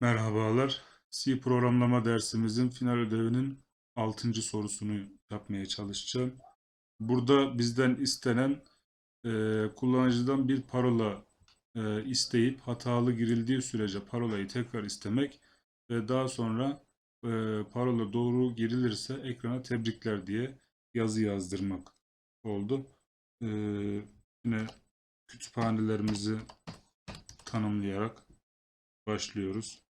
Merhabalar. C programlama dersimizin final ödevinin 6. sorusunu yapmaya çalışacağım. Burada bizden istenen e, kullanıcıdan bir parola e, isteyip hatalı girildiği sürece parolayı tekrar istemek ve daha sonra e, parola doğru girilirse ekrana tebrikler diye yazı yazdırmak oldu. E, yine kütüphanelerimizi tanımlayarak başlıyoruz.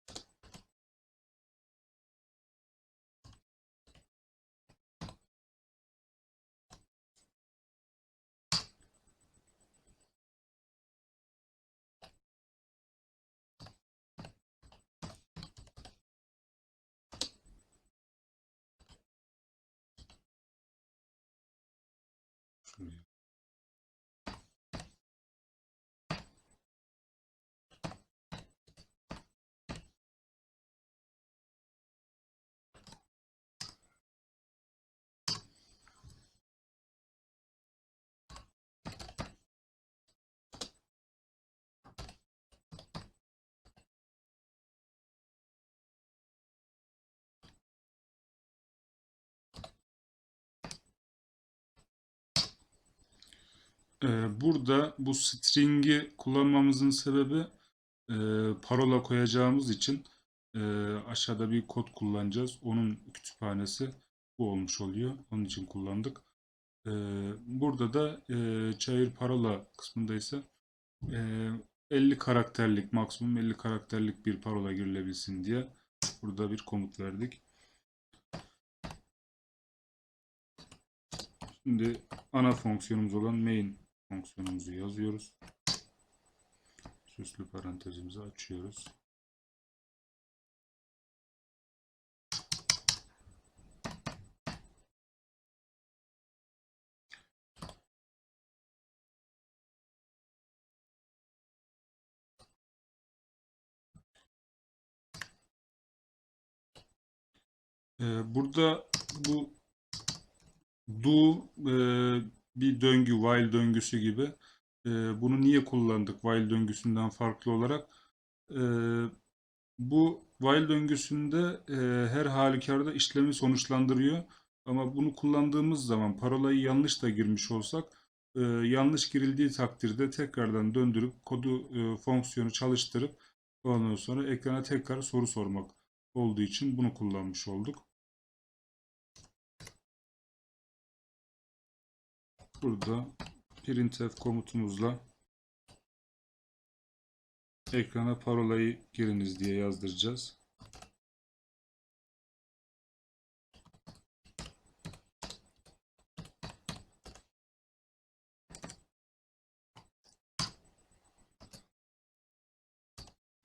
Şuraya. Ee, Burada bu string'i kullanmamızın sebebi e, parola koyacağımız için e, aşağıda bir kod kullanacağız. Onun kütüphanesi bu olmuş oluyor. Onun için kullandık. E, Burada da e, çayır parola kısmında ise e, 50 karakterlik maksimum 50 karakterlik bir parola girilebilsin diye burada bir komut verdik. Şimdi ana fonksiyonumuz olan main fonksiyonumuzu yazıyoruz. Süslü parantezimizi açıyoruz. Ee, burada bu do e, bir döngü, while döngüsü gibi. E, bunu niye kullandık while döngüsünden farklı olarak? E, bu while döngüsünde e, her halükarda işlemi sonuçlandırıyor. Ama bunu kullandığımız zaman parolayı yanlış da girmiş olsak e, yanlış girildiği takdirde tekrardan döndürüp kodu e, fonksiyonu çalıştırıp ondan sonra ekrana tekrar soru sormak olduğu için bunu kullanmış olduk. Burada printf komutumuzla ekrana parolayı giriniz diye yazdıracağız.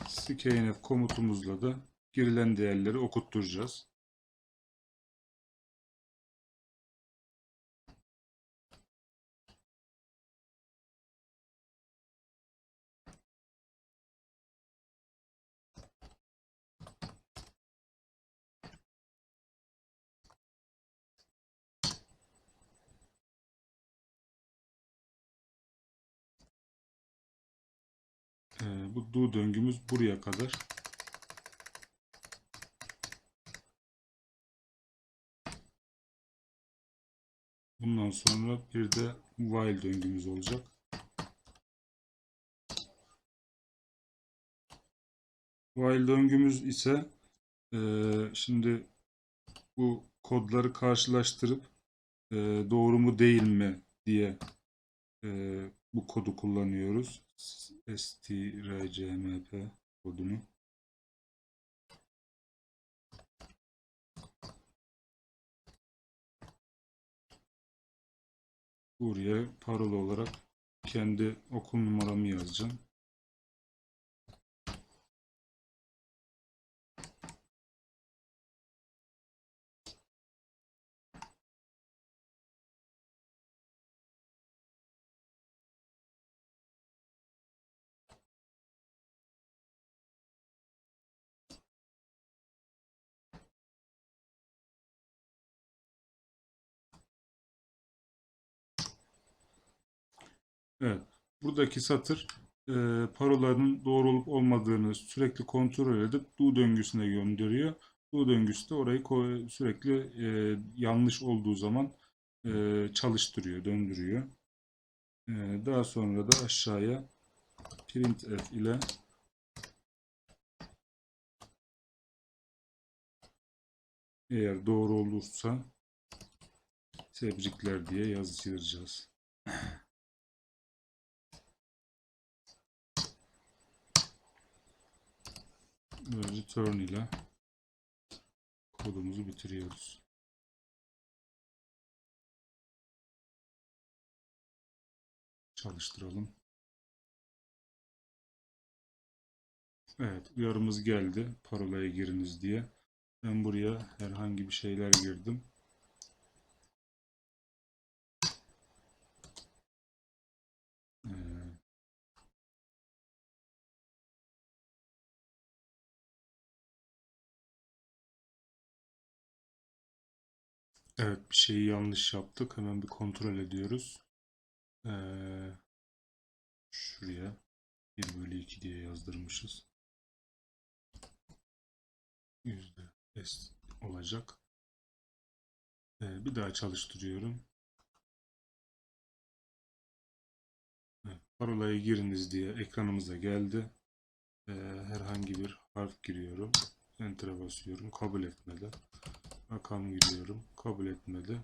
scanf komutumuzla da girilen değerleri okutturacağız. Bu do döngümüz buraya kadar. Bundan sonra bir de while döngümüz olacak. While döngümüz ise e, şimdi bu kodları karşılaştırıp e, doğru mu değil mi diye e, bu kodu kullanıyoruz. strcmp kodunu. Buraya parola olarak kendi okul numaramı yazacağım. Evet. Buradaki satır e, parolanın doğru olup olmadığını sürekli kontrol edip do döngüsüne gönderiyor. Do döngüsü de orayı sürekli e, yanlış olduğu zaman e, çalıştırıyor, döndürüyor. E, daha sonra da aşağıya printf ile eğer doğru olursa tebrikler diye yazdıracağız. Böyle return ile kodumuzu bitiriyoruz. Çalıştıralım. Evet, uyarımız geldi. Parolaya giriniz diye. Ben buraya herhangi bir şeyler girdim. Evet, bir şeyi yanlış yaptık. Hemen bir kontrol ediyoruz. Ee, şuraya 1 bölü 2 diye yazdırmışız. S olacak. Ee, bir daha çalıştırıyorum. Evet, Parolaya giriniz diye ekranımıza geldi. Ee, herhangi bir harf giriyorum. Enter'a basıyorum. Kabul etmedi. Rakam giriyorum. Kabul etmedi.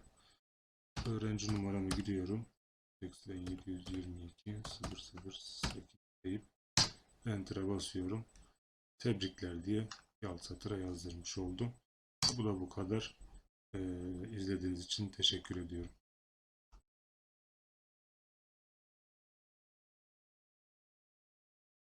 Öğrenci numaramı giriyorum. 8722 008 deyip Enter'a basıyorum. Tebrikler diye alt satıra yazdırmış oldum. Bu da bu kadar. Ee, izlediğiniz için teşekkür ediyorum.